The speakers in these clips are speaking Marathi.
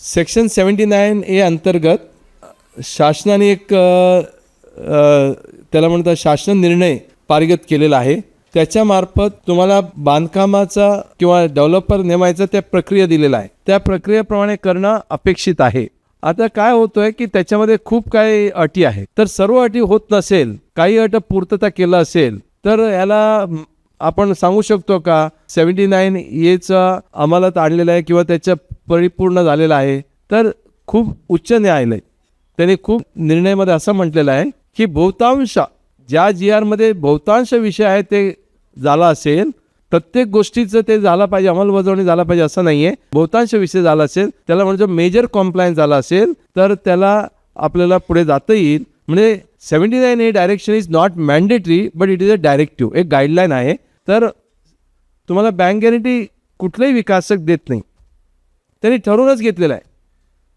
सेक्शन सेवन्टी नाईन ए अंतर्गत शासनाने एक त्याला म्हणतात शासन निर्णय पारित केलेला आहे. त्याच्यामार्फत तुम्हाला बांधकामाचा किंवा डेव्हलपर नेमायचा त्या प्रक्रिया दिलेला आहे. त्या प्रक्रियेप्रमाणे करणं अपेक्षित आहे. आता काय होतोय की त्याच्यामध्ये खूप काही अटी आहेत. तर सर्व अटी होत नसेल काही अट पूर्तता केलं असेल तर याला आपण सांगू शकतो का? सेव्हन्टी नाईन एचा अंमलात आणलेला आहे किंवा त्याच्या परिपूर्ण झालेला आहे. तर खूप उच्च न्यायालय त्यांनी खूप निर्णयामध्ये असं म्हटलेलं आहे की बहुतांश ज्या जी आरमध्ये बहुतांश विषय आहे ते झाला असेल प्रत्येक गोष्टीचं ते झाला पाहिजे अंमलबजावणी झाला पाहिजे असं नाही आहे बहुतांश विषय झाला असेल त्याला म्हणजे मेजर कॉम्प्लायन्स झाला असेल तर त्याला आपल्याला पुढे जाता येईल. म्हणजे सेव्हन्टी नाईन हे direction is not mandatory but it is a directive एक गाईडलाईन आहे. तर तुम्हाला बँक गॅरंटी कुठलाही विकासक देत नाही. त्यांनी ठरवूनच घेतलेलं आहे.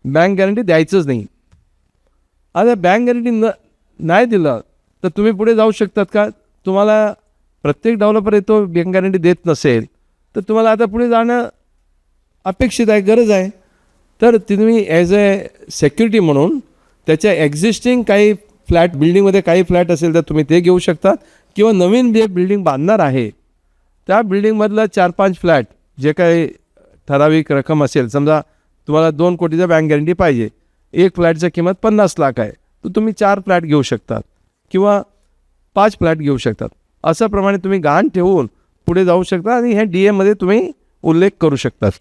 बँक गॅरंटी द्यायचंच नाही. आता बँक गॅरंटी न नाही दिलं तर तुम्ही पुढे जाऊ शकतात का? तुम्हाला प्रत्येक डेव्हलपर येतो बँक गॅरंटी देत नसेल तर तुम्हाला आता पुढे जाणं अपेक्षित आहे गरज आहे. तर तुम्ही ॲज अ सेक्युरिटी म्हणून त्याच्या एक्झिस्टिंग काही फ्लॅट बिल्डिंगमध्ये काही फ्लॅट असेल तर तुम्ही ते घेऊ शकता किंवा नवीन जे बिल्डिंग बांधणार आहे त्या बिल्डिंगमधलं चार पाच फ्लॅट जे काही ठराविक रक्कम असेल समजा तुम्हाला दोन कोटीचा बँक गॅरंटी पाहिजे एक फ्लॅटची किंमत पन्नास लाख आहे तर तुम्ही चार फ्लॅट घेऊ शकतात किंवा पाच फ्लॅट घेऊ शकतात. अशाप्रमाणे तुम्ही गहाण ठेवून पुढे जाऊ शकता आणि ह्या डी एमध्ये तुम्ही उल्लेख करू शकतात.